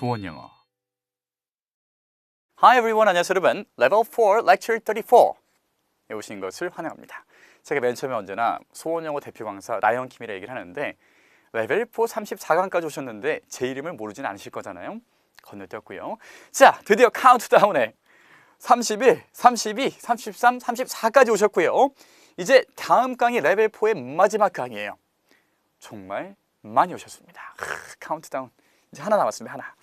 수원 영어. Hi everyone, 안녕하세요 여러분. Level 4 Lecture 34에 오신 것을 환영합니다. 제가 맨 처음에 언제나 수원 영어 대표 강사 라이언 킴이라 얘기를 하는데 레벨 4 34강까지 오셨는데 제 이름을 모르진 않으실 거잖아요. 건너뛰었고요. 자, 드디어 카운트다운에 31, 32, 33, 34까지 오셨고요. 이제 다음 강이 레벨 4의 마지막 강이에요. 정말 많이 오셨습니다. 크, 카운트다운 이제 하나 남았습니다. 하나.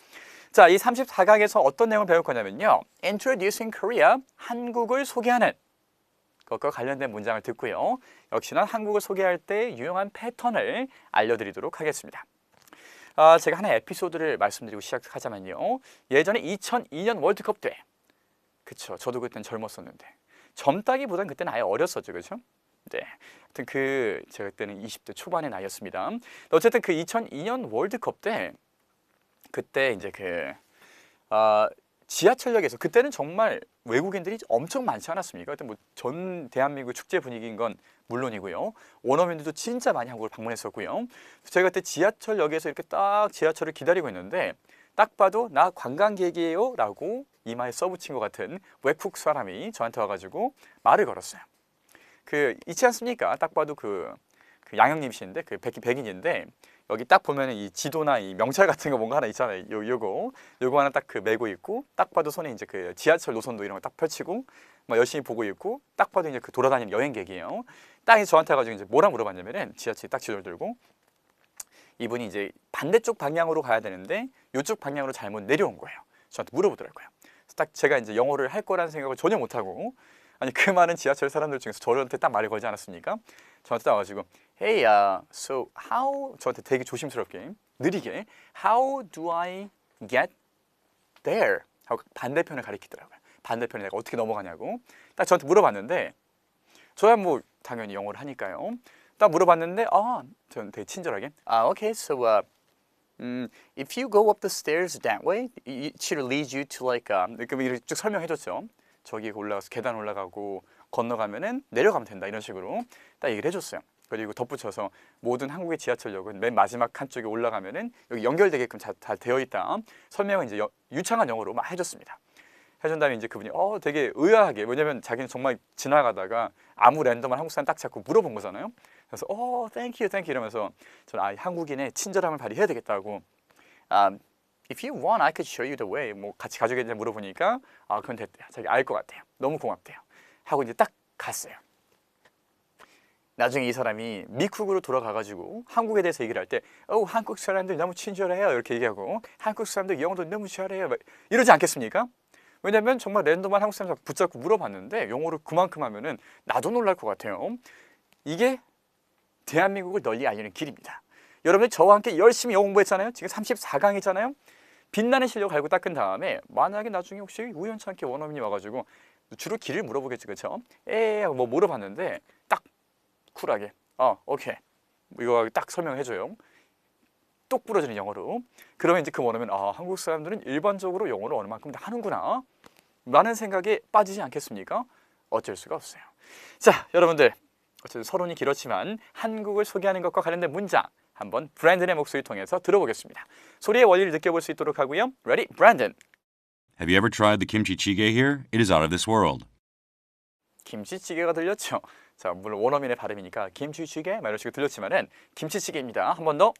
자, 이 34강에서 어떤 내용을 배울 거냐면요. Introducing Korea, 한국을 소개하는 것과 관련된 문장을 듣고요. 역시나 한국을 소개할 때 유용한 패턴을 알려드리도록 하겠습니다. 아, 제가 하나의 에피소드를 말씀드리고 시작하자면요. 예전에 2002년 월드컵 때, 그쵸. 저도 그때는 젊었었는데 젊다기보단 그때는 아예 어렸었죠, 그렇죠? 네. 하여튼 그 제가 그때는 20대 초반의 나이였습니다. 어쨌든 그 2002년 월드컵 때 그때 이제 그 아, 지하철역에서 그때는 정말 외국인들이 엄청 많지 않았습니까? 그때 뭐 전 대한민국 축제 분위기인 건 물론이고요. 원어민들도 진짜 많이 한국을 방문했었고요. 제가 그때 지하철역에서 이렇게 딱 지하철을 기다리고 있는데 딱 봐도 나 관광객이에요 라고 이마에 써붙인 것 같은 외국 사람이 저한테 와가지고 말을 걸었어요. 그 있지 않습니까? 딱 봐도 그, 그 양형님이신데 그 백인 백인인데 여기 딱 보면은 이 지도나 이 명찰 같은 거 뭔가 하나 있잖아요. 요 요거 요거 하나 딱 그 메고 있고 딱 봐도 손에 이제 그 지하철 노선도 이런 거 딱 펼치고 막 열심히 보고 있고 딱 봐도 이제 그 돌아다니는 여행객이에요. 딱 이제 저한테 가지고 이제 뭐라 물어봤냐면은 지하철 딱 지도를 들고 이분이 이제 반대쪽 방향으로 가야 되는데 이쪽 방향으로 잘못 내려온 거예요. 저한테 물어보더라고요. 딱 제가 이제 영어를 할 거라는 생각을 전혀 못 하고 아니 그 많은 지하철 사람들 중에서 저한테 딱 말을 걸지 않았습니까? 저한테 딱 와가지고 Hey, uh, so how 저한테 되게 조심스럽게 느리게 How do I get there? 하고 반대편을 가리키더라고요. 반대편에 내가 어떻게 넘어가냐고 딱 저한테 물어봤는데 저야 뭐 당연히 영어를 하니까요. 딱 물어봤는데 아, 저는 되게 친절하게 아, okay, so uh, 음, if you go up the stairs that way, it should lead you to like uh, 이렇게 이렇게 쭉 설명해줬죠. 저기 올라가서 계단 올라가고 건너가면은 내려가면 된다 이런 식으로 딱 얘기를 해줬어요. 그리고 덧붙여서 모든 한국의 지하철역은 맨 마지막 한 쪽에 올라가면은 여기 연결되게끔 잘, 잘 되어 있다. 설명을 이제 여- 유창한 영어로 막 해줬습니다. 해준 다음에 이제 그분이 어 되게 의아하게 왜냐면 자기는 정말 지나가다가 아무 랜덤한 한국 사람 딱 잡고 물어본 거잖아요. 그래서 어 땡큐 땡큐 이러면서 저는 아 한국인의 친절함을 발휘해야 되겠다고 um, If you want, I could show you the way. 뭐 같이 가족에게 물어보니까 아 그건 됐대요. 자기 알 것 같아요. 너무 고맙대요. 하고 이제 딱 갔어요. 나중에 이 사람이 미국으로 돌아가가지고 한국에 대해서 얘기를 할 때, 어 한국 사람들 너무 친절해요 이렇게 얘기하고 한국 사람들 영어도 너무 잘해요 막 이러지 않겠습니까? 왜냐면 정말 랜덤한 한국 사람 붙잡고 물어봤는데 영어를 그만큼 하면은 나도 놀랄 것 같아요. 이게 대한민국을 널리 알리는 길입니다. 여러분이 저와 함께 열심히 영어 공부했잖아요. 지금 34강이잖아요. 빛나는 실력 알고 닦은 다음에 만약에 나중에 혹시 우연찮게 원어민이 와가지고 주로 길을 물어보겠지 그렇죠? 에 하고 뭐 물어봤는데 딱 쿨하게 어 오케이 뭐 이거 딱 설명해줘요. 똑 부러지는 영어로 그러면 이제 그 원어민 아 한국 사람들은 일반적으로 영어를 어느 만큼 다 하는구나 라는 생각에 빠지지 않겠습니까? 어쩔 수가 없어요. 자 여러분들 어쨌든 서론이 길었지만 한국을 소개하는 것과 관련된 문장 한번 브랜든의 목소리 통해서 들어보겠습니다. 소리의 원리를 느껴볼 수 있도록 하고요. Ready, Brandon. Have you ever tried the kimchi jjigae here? It is out of this world. 김치찌개가 들렸죠. 자, 물론 원어민의 발음이니까 김치찌개 막 이런 식으로 들렸지만은 김치찌개입니다. 한 번 더.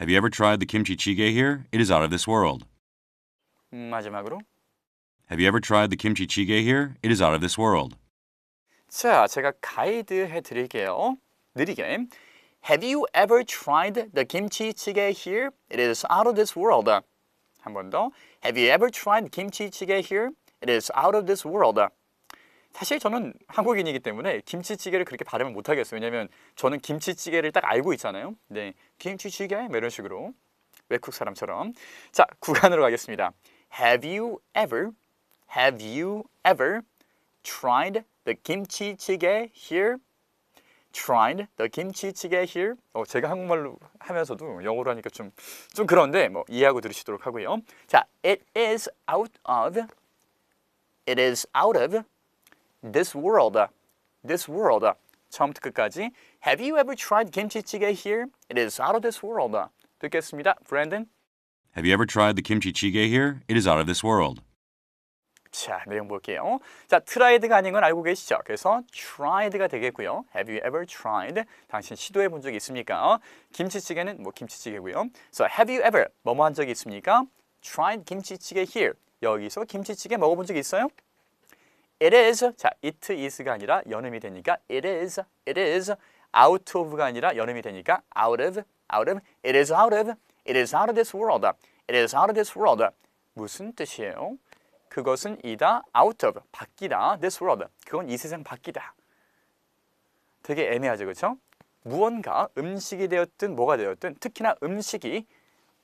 Have you ever tried the kimchi jjigae here? It is out of this world. 음, 마지막으로. Have you ever tried the kimchi jjigae here? It is out of this world. 자, 제가 가이드 해 드릴게요. 느리게. Have you ever tried the kimchi jjigae here? It is out of this world. 한 번 더. Have you ever tried kimchi jjigae here? It is out of this world. 사실 저는 한국인이기 때문에 김치찌개를 그렇게 발음을 못 하겠어요. 왜냐면 저는 김치찌개를 딱 알고 있잖아요. 네, 김치찌개 뭐 이런 식으로 외국 사람처럼. 자, 구간으로 가겠습니다. Have you ever, have you ever tried the kimchi jjigae here? Tried the kimchi jjigae here? 어, 제가 한국말로 하면서도 영어로 하니까 좀, 좀 그런데 뭐 이해하고 들으시도록 하고요. 자, it is out of, it is out of this world. This world. 처음부터 끝까지. Have you ever tried kimchi jjigae here? It is out of this world. 듣겠습니다. Brandon. Have you ever tried the kimchi jjigae here? It is out of this world. 자, 내용 볼게요. 자, tried가 아닌 건 알고 계시죠? 그래서 tried가 되겠고요. Have you ever tried? 당신 시도해 본 적이 있습니까? 김치찌개는 뭐 김치찌개고요. So, have you ever 뭐뭐 한 적이 있습니까? Tried 김치찌개 here. 여기서 김치찌개 먹어본 적 있어요? It is. 자, it is가 아니라 연음이 되니까 it is. It is. out of가 아니라 연음이 되니까 out of. out of. It is out of. It is out of this world. It is out of this world. 무슨 뜻이에요? 그것은 이다 out of 밖이다 this world 그건 이 세상 밖이다 되게 애매하죠 그렇죠 무언가 음식이 되었든 뭐가 되었든 특히나 음식이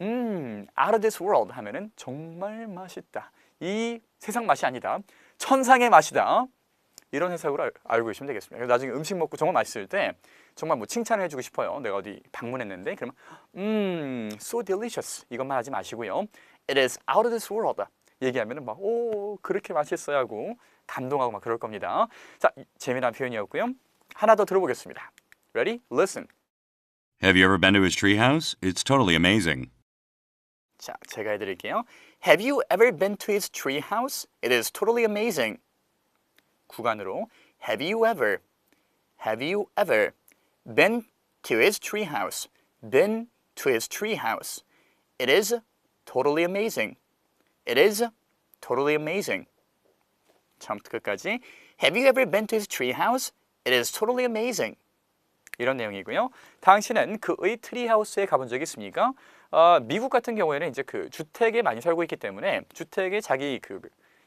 음 out of this world 하면은 정말 맛있다 이 세상 맛이 아니다 천상의 맛이다 이런 해석으로 알- 알고 계시면 되겠습니다 나중에 음식 먹고 정말 맛있을 때 정말 뭐 칭찬을 해주고 싶어요 내가 어디 방문했는데 그러면 음 so delicious 이것만 하지 마시고요 it is out of this world 얘기하면은 막 오 그렇게 맛있어야 하고 감동하고 막 그럴 겁니다. 자 이- 재미난 표현이었고요. 하나 더 들어보겠습니다. Ready? Listen. Have you ever been to his treehouse? It's totally amazing. 자 제가 해드릴게요. Have you ever been to his tree house? It is totally amazing. 구간으로 Have you ever? Have you ever been to his tree house? Been to his tree house? It is totally amazing. It is totally amazing. 처음부터 끝까지 Have you ever been to his tree house? It is totally amazing. 이런 내용이고요. 당신은 그의 트리하우스에 가본 적이 있습니까? 어, 미국 같은 경우에는 이제 그 주택에 많이 살고 있기 때문에 주택에 자기 그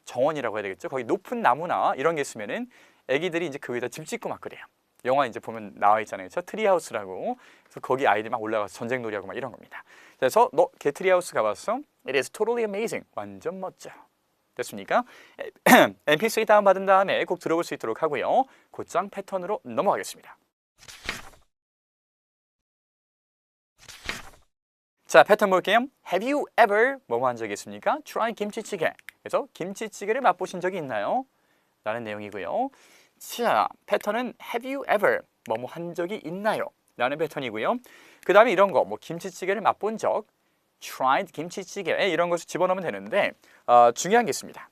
정원이라고 해야 되겠죠. 거기 높은 나무나 이런 게 있으면은 애기들이 이제 그 위에다 집 짓고 막 그래요. 영화 이제 보면 나와 있잖아요. 저 트리하우스라고. 그래서 거기 아이들 막 올라가서 전쟁 놀이하고 막 이런 겁니다. 그래서 너 걔 트리하우스 가봤어? It is totally amazing. 완전 멋져. 됐습니까? MP3 다운받은 다음에 꼭 들어볼 수 있도록 하고요. 곧장 패턴으로 넘어가겠습니다. 자, 패턴 볼게요. Have you ever 뭐뭐 한 적이 있습니까? Try 김치찌개. 그래서 김치찌개를 맛보신 적이 있나요? 라는 내용이고요. 자, 패턴은 Have you ever 뭐뭐 한 적이 있나요? 라는 패턴이고요. 그 다음에 이런 거, 뭐 김치찌개를 맛본 적, tried 김치찌개 이런 것을 집어넣으면 되는데 어, 중요한 게 있습니다.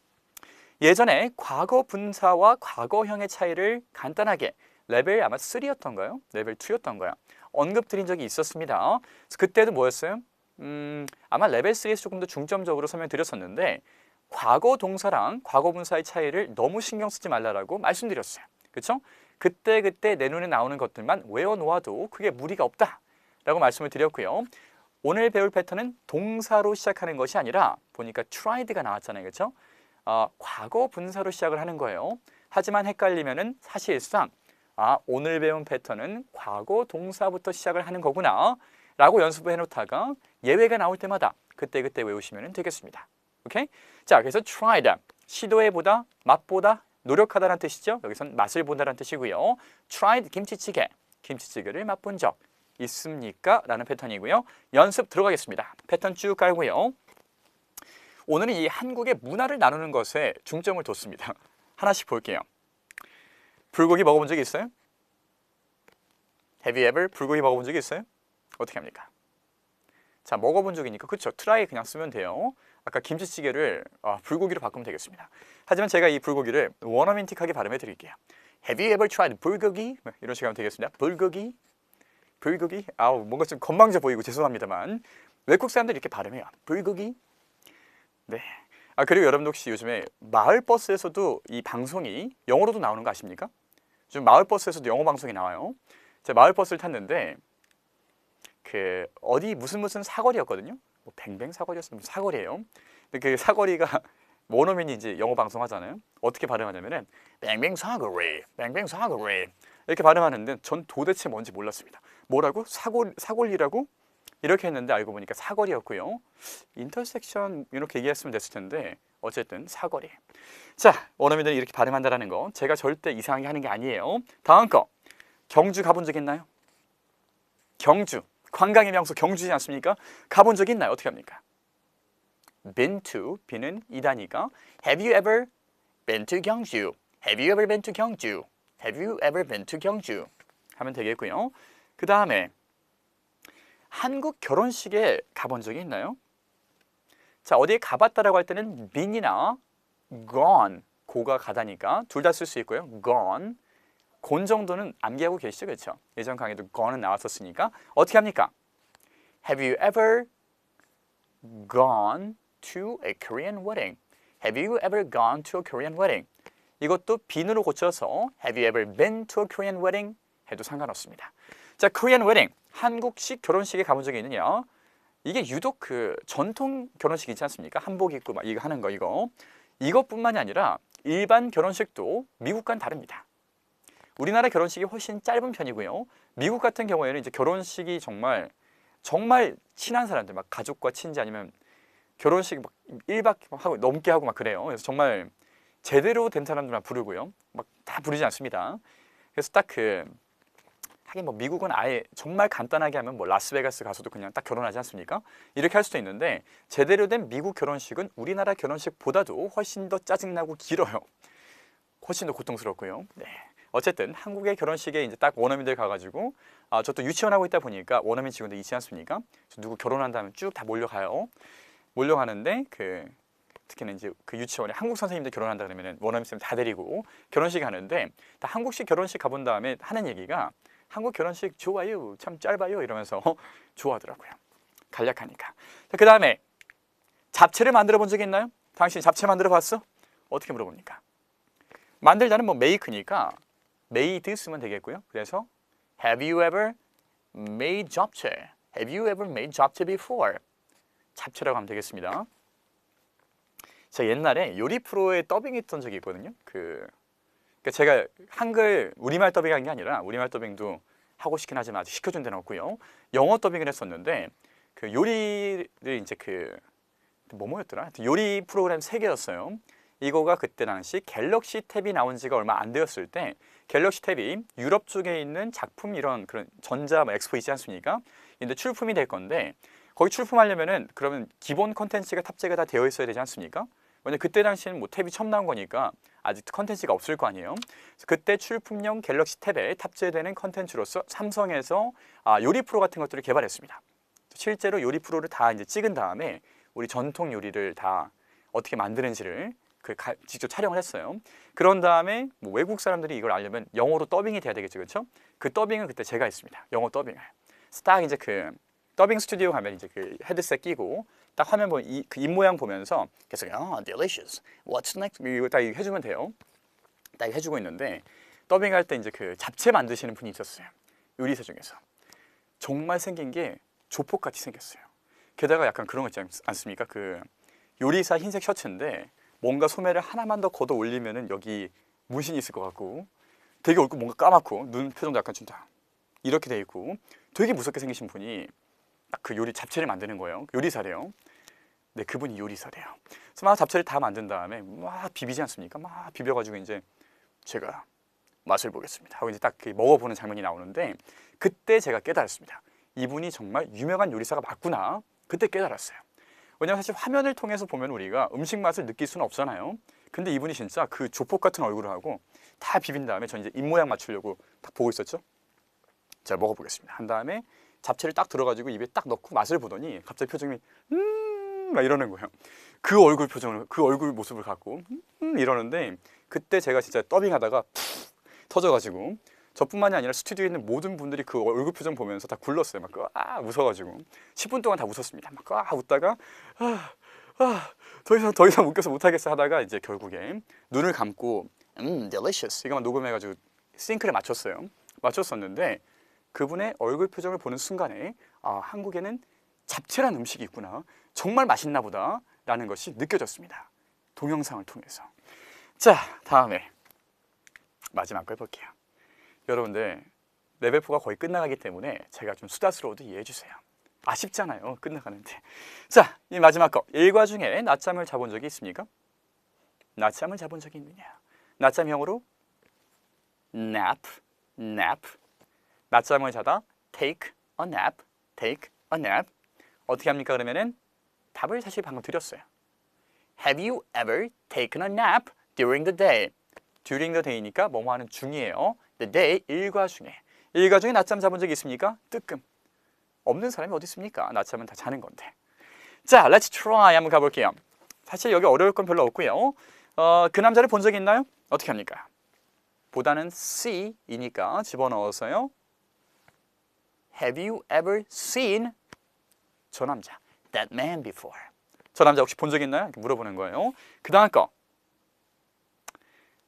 예전에 과거 분사와 과거형의 차이를 간단하게 레벨 아마 3였던가요? 레벨 2였던가요? 언급드린 적이 있었습니다. 그때도 뭐였어요? 음, 아마 레벨 3에서 조금 더 중점적으로 설명드렸었는데 과거 동사랑 과거 분사의 차이를 너무 신경 쓰지 말라라고 말씀드렸어요. 그렇죠? 그때 그때 내 눈에 나오는 것들만 외워놓아도 크게 무리가 없다라고 말씀을 드렸고요. 오늘 배울 패턴은 동사로 시작하는 것이 아니라 보니까 tried가 나왔잖아요. 그렇죠? 어, 과거 분사로 시작을 하는 거예요. 하지만 헷갈리면 은 사실상 아, 오늘 배운 패턴은 과거 동사부터 시작을 하는 거구나 라고 연습을 해놓다가 예외가 나올 때마다 그때 그때 외우시면 되겠습니다. 오케이? 자, 그래서 tried, 시도해보다, 맛보다, 노력하다라는 뜻이죠. 여기선 맛을 본다라는 뜻이고요. tried 김치찌개, 김치찌개를 맛본 적 있습니까? 라는 패턴이고요. 연습 들어가겠습니다. 패턴 쭉 깔고요. 오늘은 이 한국의 문화를 나누는 것에 중점을 뒀습니다. 하나씩 볼게요. 불고기 먹어본 적이 있어요? Have you ever 불고기 먹어본 적이 있어요? 어떻게 합니까? 자, 먹어본 적이니까 그렇죠. 트라이 그냥 쓰면 돼요. 아까 김치찌개를 아, 불고기로 바꾸면 되겠습니다. 하지만 제가 이 불고기를 원어민틱하게 발음해 드릴게요. Have you ever tried 불고기? 네, 이런 식으로 하면 되겠습니다. 불고기, 불고기. 아우 뭔가 좀 건방져 보이고 죄송합니다만 외국 사람들이 이렇게 발음해요. 불고기. 네. 아 그리고 여러분 혹시 요즘에 마을 버스에서도 이 방송이 영어로도 나오는 거 아십니까? 지금 마을 버스에서도 영어 방송이 나와요. 제가 마을 버스를 탔는데 그 어디 무슨 무슨 사거리였거든요. 뭐 뱅뱅 사거리였으면 사거리예요. 근데 그 사거리가 원어민이 이제 영어 방송하잖아요. 어떻게 발음하냐면은 뱅뱅 사거리, 뱅뱅 사거리 이렇게 발음하는데 전 도대체 뭔지 몰랐습니다. 뭐라고 사고 사골리라고 이렇게 했는데 알고 보니까 사거리였고요. 인터섹션 이렇게 얘기했으면 됐을 텐데 어쨌든 사거리. 자 원어민들이 이렇게 발음한다라는 거 제가 절대 이상하게 하는 게 아니에요. 다음 거 경주 가본 적 있나요? 경주 관광의 명소 경주지 않습니까? 가본 적 있나요? 어떻게 합니까? been to been은 이다니까 have you ever been to 경주? have you ever been to 경주? have you ever been to 경주? 하면 되겠고요. 그 다음에 한국 결혼식에 가본 적이 있나요? 자 어디에 가봤다라고 할 때는 been이나 gone 고가 가다니까 둘 다 쓸 수 있고요. gone 곤 정도는 암기하고 계시죠, 그렇죠? 예전 강의도 gone은 나왔었으니까 어떻게 합니까? Have you ever gone to a Korean wedding? Have you ever gone to a Korean wedding? 이것도 빈으로 고쳐서 Have you ever been to a Korean wedding? 해도 상관없습니다. 자, Korean wedding 한국식 결혼식에 가본 적이 있느냐? 이게 유독 그 전통 결혼식 있지 않습니까? 한복 입고 막 이거 하는 거 이거 이것뿐만이 아니라 일반 결혼식도 미국과는 다릅니다. 우리나라 결혼식이 훨씬 짧은 편이고요. 미국 같은 경우에는 이제 결혼식이 정말 정말 친한 사람들 막 가족과 친지 아니면 결혼식 막 1박 하고 넘게 하고 막 그래요. 그래서 정말 제대로 된 사람들만 부르고요. 막 다 부르지 않습니다. 그래서 딱 그 하긴 뭐 미국은 아예 정말 간단하게 하면 뭐 라스베가스 가서도 그냥 딱 결혼하지 않습니까? 이렇게 할 수도 있는데 제대로 된 미국 결혼식은 우리나라 결혼식보다도 훨씬 더 짜증나고 길어요. 훨씬 더 고통스럽고요. 네. 어쨌든 한국의 결혼식에 이제 딱 원어민들 가가지고 아, 저 또 유치원 하고 있다 보니까 원어민 직원들 있지 않습니까? 누구 결혼한다면 쭉 다 몰려가요. 몰려가는데 그 특히는 이제 그 유치원에 한국 선생님들 결혼한다 그러면은 원어민 쌤 다 데리고 결혼식 하는데 다 한국식 결혼식 가본 다음에 하는 얘기가 한국 결혼식 좋아요, 참 짧아요 이러면서 좋아하더라고요. 간략하니까. 그 다음에 잡채를 만들어 본적 있나요? 당신 잡채 만들어 봤어? 어떻게 물어봅니까? 만들자는 뭐 메이크니까 made 쓰면 되겠고요. 그래서 Have you ever made 잡채? Have you ever made 잡채 before? 잡채라고 하면 되겠습니다. 제가 옛날에 요리 프로에 더빙했던 적이 있거든요. 그 그러니까 제가 한글 우리말 더빙한 게 아니라 우리말 더빙도 하고 싶긴 하지만 아직 시켜준 데는 없고요. 영어 더빙을 했었는데 그 요리를 이제 그 뭐 뭐였더라? 하여튼 요리 프로그램 세 개였어요. 이거가 그때 당시 갤럭시 탭이 나온 지가 얼마 안 되었을 때 갤럭시 탭이 유럽 쪽에 있는 작품 이런 그런 전자 뭐 엑스포 있지 않습니까? 근데 출품이 될 건데 거기 출품하려면은 그러면 기본 컨텐츠가 탑재가 다 되어 있어야 되지 않습니까? 왜냐 그때 당시에는 뭐 탭이 처음 나온 거니까 아직 컨텐츠가 없을 거 아니에요. 그때 출품용 갤럭시 탭에 탑재되는 컨텐츠로서 삼성에서 아, 요리 프로 같은 것들을 개발했습니다. 실제로 요리 프로를 다 이제 찍은 다음에 우리 전통 요리를 다 어떻게 만드는지를 그 가- 직접 촬영을 했어요. 그런 다음에 뭐 외국 사람들이 이걸 알려면 영어로 더빙이 돼야 되겠죠, 그렇죠? 그 더빙은 그때 제가 했습니다. 영어 더빙을. 딱 이제 그 더빙 스튜디오 가면 이제 그 헤드셋 끼고 딱 화면 보면 이, 그 입모양 보면서 계속 아, delicious. What's next? 이거 딱 해주면 돼요. 딱 해주고 있는데 더빙할 때 이제 그 잡채 만드시는 분이 있었어요. 요리사 중에서 정말 생긴 게 조폭같이 생겼어요. 게다가 약간 그런 거 있지 않- 않습니까? 그 요리사 흰색 셔츠인데 뭔가 소매를 하나만 더 걷어 올리면은 여기 문신이 있을 것 같고 되게 얼굴 뭔가 까맣고 눈 표정도 약간 좀다 이렇게 돼 있고 되게 무섭게 생기신 분이 딱 그 요리 잡채를 만드는 거예요. 요리사래요. 네, 그분이 요리사래요. 그래서 막 잡채를 다 만든 다음에 막 비비지 않습니까? 막 비벼가지고 이제 제가 맛을 보겠습니다. 하고 이제 딱그 먹어보는 장면이 나오는데 그때 제가 깨달았습니다. 이분이 정말 유명한 요리사가 맞구나. 그때 깨달았어요. 왜냐면 사실 화면을 통해서 보면 우리가 음식 맛을 느낄 수는 없잖아요. 근데 이분이 진짜 그 조폭 같은 얼굴을 하고 다 비빈 다음에 전 이제 입 모양 맞추려고 딱 보고 있었죠. 자 먹어보겠습니다. 한 다음에 잡채를 딱 들어가지고 입에 딱 넣고 맛을 보더니 갑자기 표정이 음 막 이러는 거예요. 그 얼굴 표정을 그 얼굴 모습을 갖고 음 이러는데 그때 제가 진짜 더빙하다가 푹 터져가지고 저뿐만이 아니라 스튜디오에 있는 모든 분들이 그 얼굴 표정 보면서 다 굴렀어요. 막 아 웃어가지고 10분 동안 다 웃었습니다. 막 아 웃다가 아 아 더 이상 더 이상 웃겨서 못하겠어 하다가 이제 결국에 눈을 감고 음 delicious 이거만 녹음해가지고 싱크를 맞췄어요. 맞췄었는데 그분의 얼굴 표정을 보는 순간에 아 한국에는 잡채란 음식이 있구나 정말 맛있나 보다 라는 것이 느껴졌습니다. 동영상을 통해서 자 다음에 마지막 걸 볼게요. 여러분들 레벨 4가 거의 끝나가기 때문에 제가 좀 수다스러워도 이해해 주세요. 아쉽잖아요. 끝나가는데. 자, 이 마지막 거. 일과 중에 낮잠을 자본 적이 있습니까? 낮잠을 자본 적이 있느냐? 낮잠형으로 nap, nap. 낮잠을 자다 take a nap, take a nap. 어떻게 합니까? 그러면은 답을 사실 방금 드렸어요. Have you ever taken a nap during the day? during the day니까 뭐뭐 하는 중이에요. Day 일과 중에 일과 중에 낮잠 자본 적 있습니까? 뜨끔 없는 사람이 어디 있습니까? 낮잠은 다 자는 건데. 자, let's try 한번 가볼게요. 사실 여기 어려울 건 별로 없고요. 어, 그 남자를 본적 있나요? 어떻게 합니까? 보다는 see이니까 집어넣어서요. Have you ever seen 저 남자 that man before? 저 남자 혹시 본 적 있나요? 물어보는 거예요. 그 다음 거.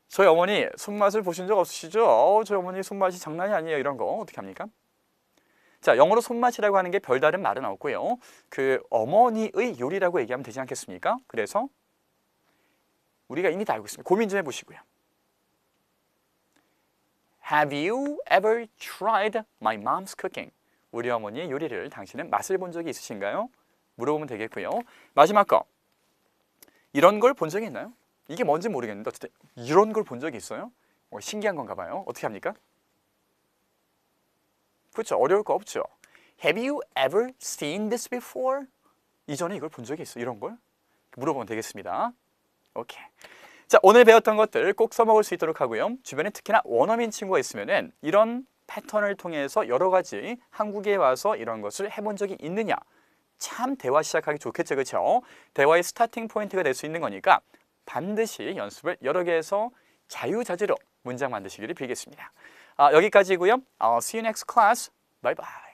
저희 어머니 손맛을 보신 적 없으시죠? 어, 저희 어머니 손맛이 장난이 아니에요. 이런 거 어떻게 합니까? 자, 영어로 손맛이라고 하는 게 별다른 말은 없고요. 그 어머니의 요리라고 얘기하면 되지 않겠습니까? 그래서 우리가 이미 다 알고 있습니다. 고민 좀 해보시고요. Have you ever tried my mom's cooking? 우리 어머니의 요리를 당신은 맛을 본 적이 있으신가요? 물어보면 되겠고요. 마지막 거. 이런 걸 본 적이 있나요? 이게 뭔지 모르겠는데 어쨌든 이런 걸 본 적이 있어요? 어, 신기한 건가 봐요. 어떻게 합니까? 그렇죠. 어려울 거 없죠. Have you ever seen this before? 이전에 이걸 본 적이 있어? 이런 걸? 물어보면 되겠습니다. 오케이. 자, 오늘 배웠던 것들 꼭 써먹을 수 있도록 하고요. 주변에 특히나 원어민 친구가 있으면은 이런 패턴을 통해서 여러 가지 한국에 와서 이런 것을 해본 적이 있느냐? 참 대화 시작하기 좋겠죠, 그렇죠? 대화의 스타팅 포인트가 될 수 있는 거니까 반드시 연습을 여러 개 해서 자유자재로 문장 만드시기를 빌겠습니다. 아, 여기까지고요. I'll see you next class. Bye bye.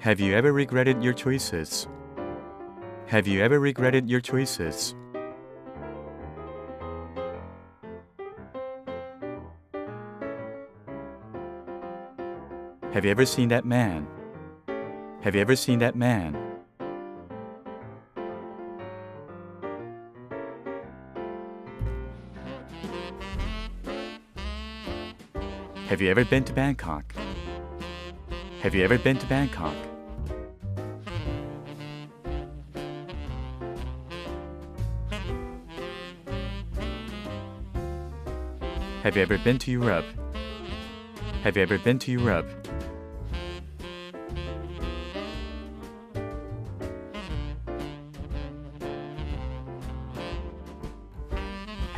Have you ever regretted your choices? Have you ever regretted your choices? Have you ever seen that man? Have you ever seen that man? Have you ever been to Bangkok? Have you ever been to Bangkok? Have you ever been to Europe? Have you ever been to Europe?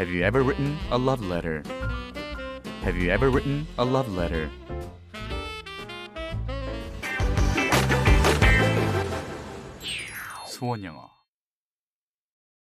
Have you ever written a love letter? Have you ever written a love letter? 수원 영어.